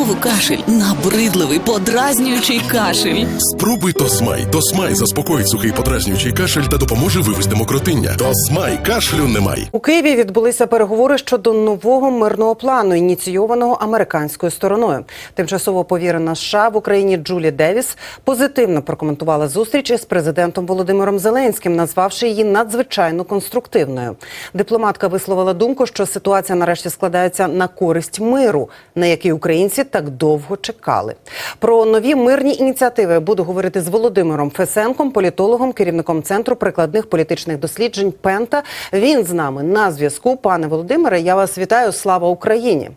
Знову кашель, набридливий, подразнюючий кашель. Спробуй Тосмай. Тосмай заспокоїть сухий подразнюючий кашель та допоможе вивести мокротиння. Тосмай кашлю немає. У Києві відбулися переговори щодо нового мирного плану, ініційованого американською стороною. Тимчасово повірена США в Україні Джулі Девіс позитивно прокоментувала зустріч із президентом Володимиром Зеленським, назвавши її надзвичайно конструктивною. Дипломатка висловила думку, що ситуація нарешті складається на користь миру, на який українці так довго чекали. Про нові мирні ініціативи буду говорити з Володимиром Фесенком, політологом, керівником центру прикладних політичних досліджень Пента. Він з нами на зв'язку. Пане Володимире, я вас вітаю. Слава Україні!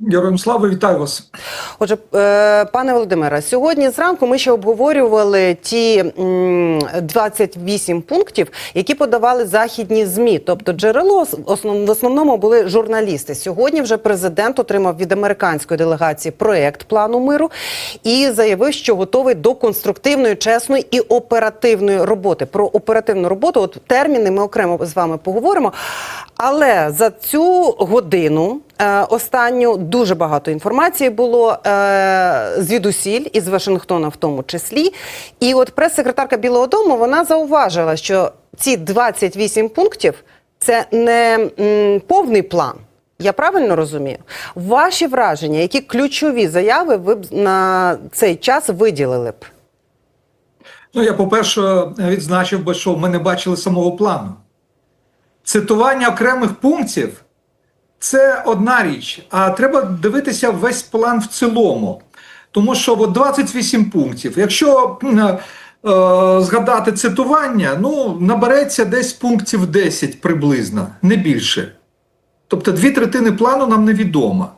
Героям слави, вітаю вас. Отже, е, пане Володимире, сьогодні зранку ми ще обговорювали ті м, 28 пунктів, які подавали західні змі. Тобто, джерело в основному були журналісти. Сьогодні вже президент отримав від американської делегації проект плану миру і заявив, що готовий до конструктивної, чесної і оперативної роботи. Про оперативну роботу, от терміни ми окремо з вами поговоримо. Але за цю годину е, останню дуже багато інформації було е, звідусіль із Вашингтона, в тому числі. І от прес-секретарка Білого Дому вона зауважила, що ці 28 пунктів це не м, повний план. Я правильно розумію? Ваші враження, які ключові заяви ви б на цей час виділили б? Ну, я, по-перше, відзначив би, що ми не бачили самого плану. Цитування окремих пунктів це одна річ, а треба дивитися весь план в цілому. Тому що от 28 пунктів. Якщо е, згадати цитування, ну, набереться десь пунктів 10 приблизно, не більше. Тобто дві третини плану нам невідомо.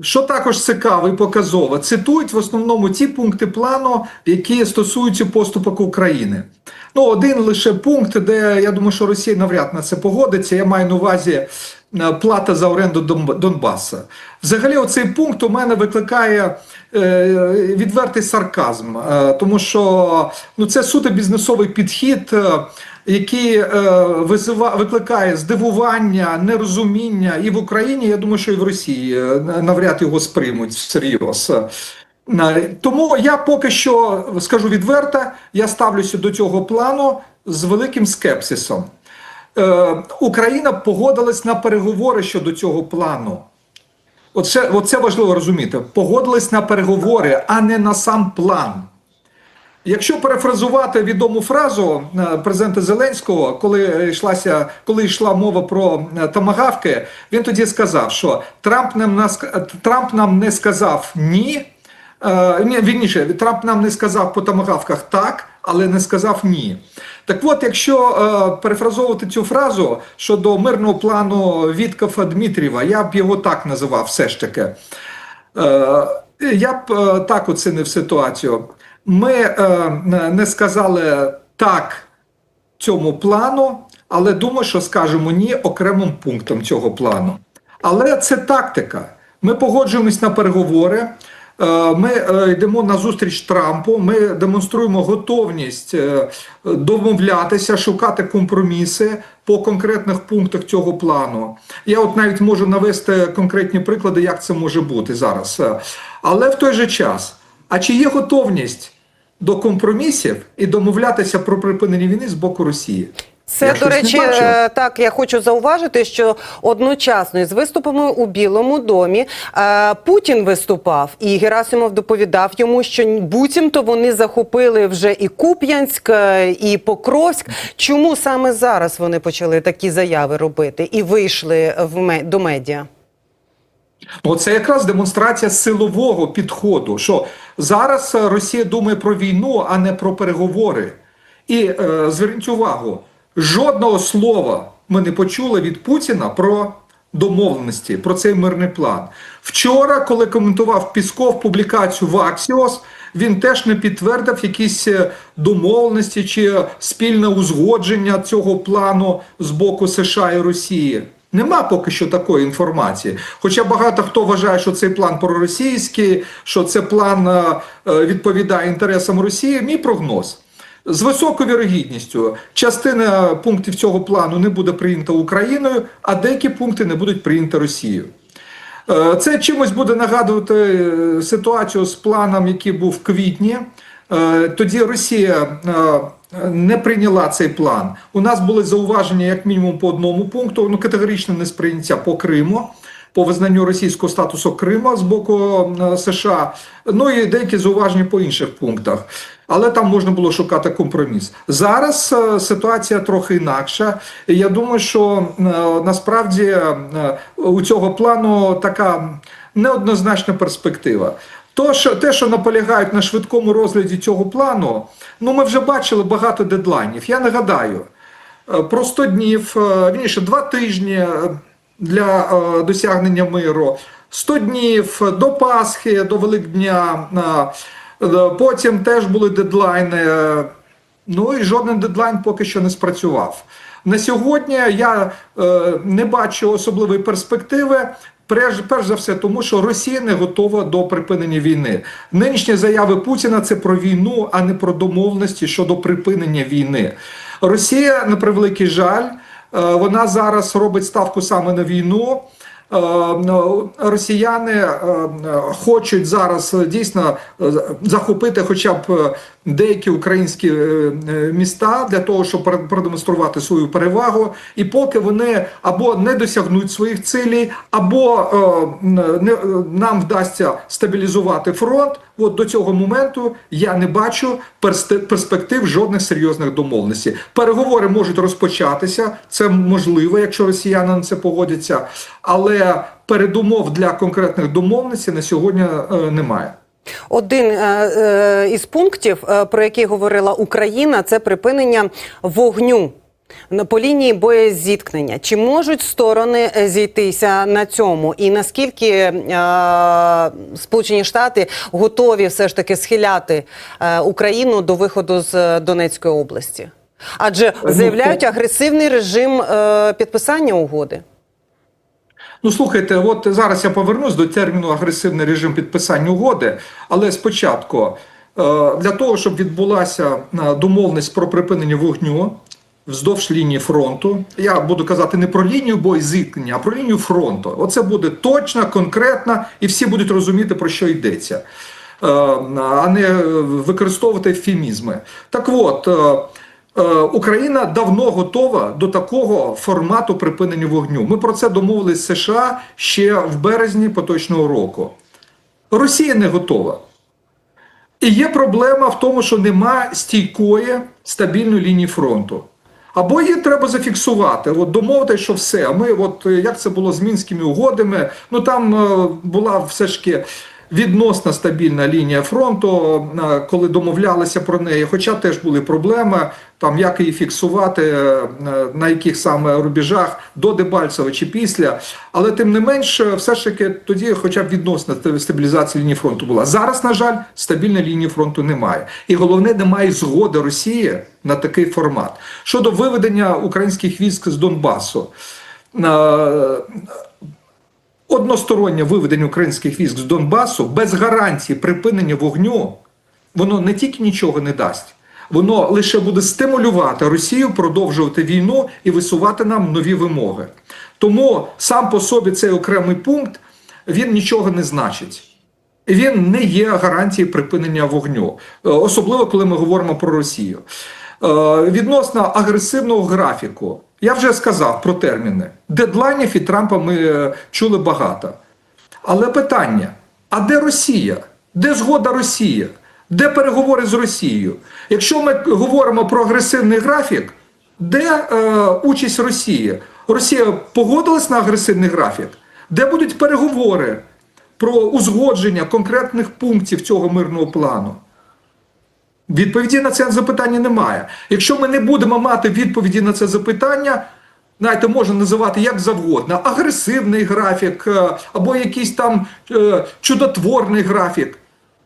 Що також цікаво і показово, цитують в основному ті пункти плану, які стосуються поступок України. Ну, один лише пункт, де я думаю, що Росія навряд на це погодиться. Я маю на увазі е, плата за оренду Донб- Донбаса. Взагалі, оцей пункт у мене викликає е, відвертий сарказм, е, тому що ну, це суто бізнесовий підхід. Який е, визива, викликає здивування, нерозуміння і в Україні, я думаю, що і в Росії е, навряд його сприймуть всерйоз. Е, Тому я поки що скажу відверто, я ставлюся до цього плану з великим скепсисом. Україна погодилась на переговори щодо цього плану. Оце, оце важливо розуміти. Погодились на переговори, а не на сам план. Якщо перефразувати відому фразу е, президента Зеленського, коли йшлася, коли йшла мова про е, томагавки, він тоді сказав, що Трамп нам нас Трамп нам не сказав ні. Е, ні, вірніше, Трамп нам не сказав по томагавках так, але не сказав ні. Так от, якщо перефразовувати цю фразу щодо мирного плану Віткафа Дмитрієва, я б його так називав все ж таки. Я б так оцінив ситуацію. Ми е, не сказали так цьому плану, але думаю, що скажемо ні окремим пунктам цього плану. Але це тактика. Ми погоджуємось на переговори. е, Ми е, йдемо на зустріч Трампу. Ми демонструємо готовність е, домовлятися, шукати компроміси по конкретних пунктах цього плану. Я от навіть можу навести конкретні приклади, як це може бути зараз. Але в той же час, а чи є готовність до компромісів і домовлятися про припинення війни з боку Росії? Це, Я до речі, е, так я хочу зауважити, що одночасно із виступами у Білому домі е, Путін виступав, і Герасимов доповідав йому, що буцімто вони захопили вже і Куп'янськ, е, і Покровськ. Чому саме зараз вони почали такі заяви робити і вийшли в до медіа? Оце якраз демонстрація силового підходу, що зараз Росія думає про війну, а не про переговори. І е, зверніть увагу, жодного слова ми не почули від Путіна про домовленості, про цей мирний план. Вчора, коли коментував Пісков публікацію в Axios, він теж не підтвердив якісь е, домовленості чи спільне узгодження цього плану з боку США і Росії. Нема поки що такої інформації. Хоча багато хто вважає, що цей план проросійський, що це план е, е, відповідає інтересам Росії. Мій прогноз. З високою вірогідністю частина пунктів цього плану не буде прийнята Україною, а деякі пункти не будуть прийняті Росією. Е, Це чимось буде нагадувати ситуацію з планом, який був в квітні. Тоді Росія не прийняла цей план. У нас були зауваження як мінімум по одному пункту, ну категоричне несприйняття по Криму. По визнанню російського статусу Крима з боку е, США, ну і деякі зауваження по інших пунктах. Але там можна було шукати компроміс. Зараз е, ситуація трохи інакша. Я думаю, що е, насправді у цього плану така неоднозначна перспектива. То, що, те, що наполягають на швидкому розгляді цього плану, ну ми вже бачили багато дедлайнів. Я нагадаю, е, про 100 днів, е, вірніше, два тижні е, для досягнення миру, 100 днів до Пасхи, до Великдня. Потім теж були дедлайни. Ну і жоден дедлайн поки що не спрацював. На сьогодні я е, не бачу особливої перспективи. Перш, за все, тому що Росія не готова до припинення війни. Нинішні заяви Путіна це про війну, а не про домовленості щодо припинення війни. Росія, на превеликий жаль, е, вона зараз робить ставку саме на війну. Е, ну, Росіяни е, хочуть зараз е, дійсно захопити хоча б деякі українські міста для того, щоб пр- продемонструвати свою перевагу. І поки вони або не досягнуть своїх цілей, або не, нам вдасться стабілізувати фронт. От до цього моменту я не бачу перспектив жодних серйозних домовленостей. Переговори можуть розпочатися, це можливо, якщо росіяни на це погодяться, але передумов для конкретних домовленостей на сьогодні е, немає. Один е, е, із пунктів, про який говорила Україна, це припинення вогню. По лінії боєзіткнення. Чи можуть сторони зійтися на цьому? І наскільки е, Сполучені Штати готові все ж таки схиляти Україну до виходу з Донецької області? Адже заявляють агресивний режим е, підписання угоди. Ну, слухайте, от зараз я повернусь до терміну агресивний режим підписання угоди, але спочатку е, для того, щоб відбулася е, домовленість про припинення вогню вздовж лінії фронту, я буду казати не про лінію боєзіткнення, а про лінію фронту. Оце буде точно, конкретно, і всі будуть розуміти, про що йдеться. Е, а не використовувати ефемізми. Так от. Е, Україна давно готова до такого формату припинення вогню. Ми про це домовились з США ще в березні поточного року. Росія не готова. І є проблема в тому, що нема стійкої стабільної лінії фронту. Або її треба зафіксувати, от домовити, що все. Ми, от як це було з мінськими угодами, ну там е, була все ж таки відносно стабільна лінія фронту, е, коли домовлялися про неї. Хоча теж були проблеми, там як її фіксувати, е, на яких саме рубежах до Дебальцева чи після. Але тим не менш, е, все ж таки тоді, хоча б відносна стабілізація лінії фронту була. Зараз, на жаль, стабільної лінії фронту немає. І головне, немає згоди Росії на такий формат. Щодо виведення українських військ з Донбасу. Одностороннє виведення українських військ з Донбасу без гарантії припинення вогню, воно не тільки нічого не дасть, воно лише буде стимулювати Росію продовжувати війну і висувати нам нові вимоги. Тому сам по собі цей окремий пункт він нічого не значить. Він не є гарантією припинення вогню, Е, особливо коли ми говоримо про Росію. Е, Відносно агресивного графіку, я вже сказав про терміни. Дедлайнів від Трампа ми е, чули багато. Але питання: а де Росія? Де згода Росії? Де переговори з Росією? Якщо ми говоримо про агресивний графік, де е, участь Росії? Росія погодилась на агресивний графік? Де будуть переговори про узгодження конкретних пунктів цього мирного плану? Відповіді на це запитання немає. Якщо ми не будемо мати відповіді на це запитання, знаєте, можна називати як завгодно: агресивний графік е, або якийсь там е, чудотворний графік.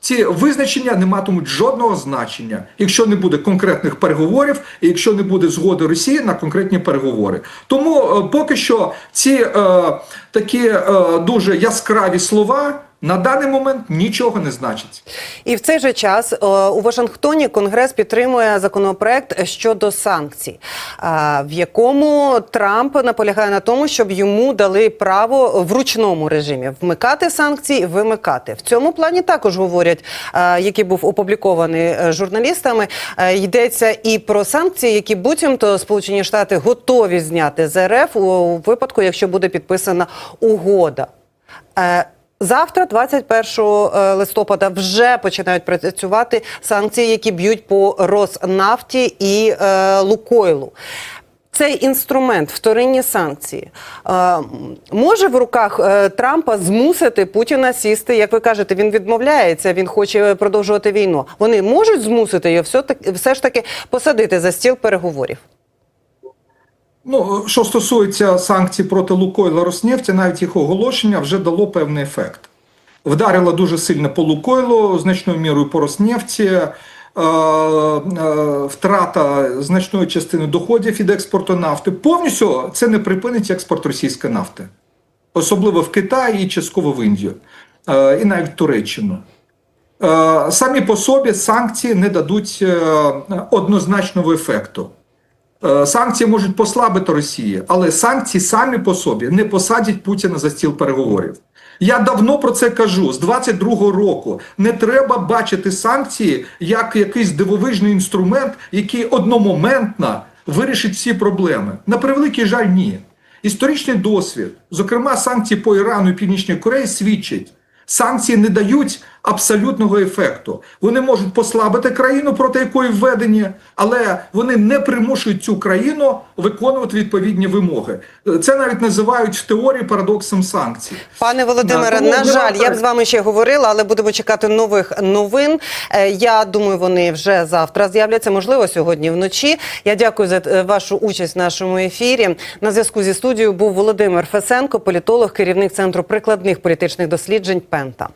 Ці визначення не матимуть жодного значення, якщо не буде конкретних переговорів, і якщо не буде згоди Росії на конкретні переговори. Тому е, поки що ці е, такі е, дуже яскраві слова на даний момент нічого не значить. І в цей же час е, у Вашингтоні Конгрес підтримує законопроект щодо санкцій, е, в якому Трамп наполягає на тому, щоб йому дали право в ручному режимі вмикати санкції, вимикати. В цьому плані також говорять, е, який був опублікований журналістами. Йдеться і про санкції, які буцімто Сполучені Штати готові зняти з РФ у випадку, якщо буде підписана угода. Завтра, 21 е, листопада, вже починають працювати санкції, які б'ють по Роснафті і е, Лукойлу. Цей інструмент, вторинні санкції, е, може в руках е, Трампа змусити Путіна сісти, як ви кажете, він відмовляється, він хоче продовжувати війну. Вони можуть змусити його все, таки, все ж таки посадити за стіл переговорів. Ну, що стосується санкцій проти Лукойла Роснефті, навіть їх оголошення вже дало певний ефект. Вдарило дуже сильно по Лукойлу, значною мірою по Роснефті, е, е, втрата значної частини доходів від експорту нафти. Повністю це не припинить експорт російської нафти, особливо в Китай і частково в Індію, е, і навіть в Туреччину. Самі по собі санкції не дадуть однозначного ефекту. Е, Санкції можуть послабити Росію, але санкції самі по собі не посадять Путіна за стіл переговорів. Я давно про це кажу. З 22-го року не треба бачити санкції як якийсь дивовижний інструмент, який одномоментно вирішить всі проблеми. На превеликий жаль, ні. Історичний досвід, зокрема санкції по Ірану і Північній Кореї, свідчить, санкції не дають абсолютного ефекту. Вони можуть послабити країну, проти якої введені, але вони не примушують цю країну виконувати відповідні вимоги. Це навіть називають в теорії парадоксом санкцій. Пане Володимире, на жаль, я б з вами ще говорила, але будемо чекати нових новин. Е, Я думаю, вони вже завтра з'являться, можливо, сьогодні вночі. Я дякую за е, вашу участь в нашому ефірі. На зв'язку зі студією був Володимир Фесенко, політолог, керівник центру прикладних політичних досліджень Пента.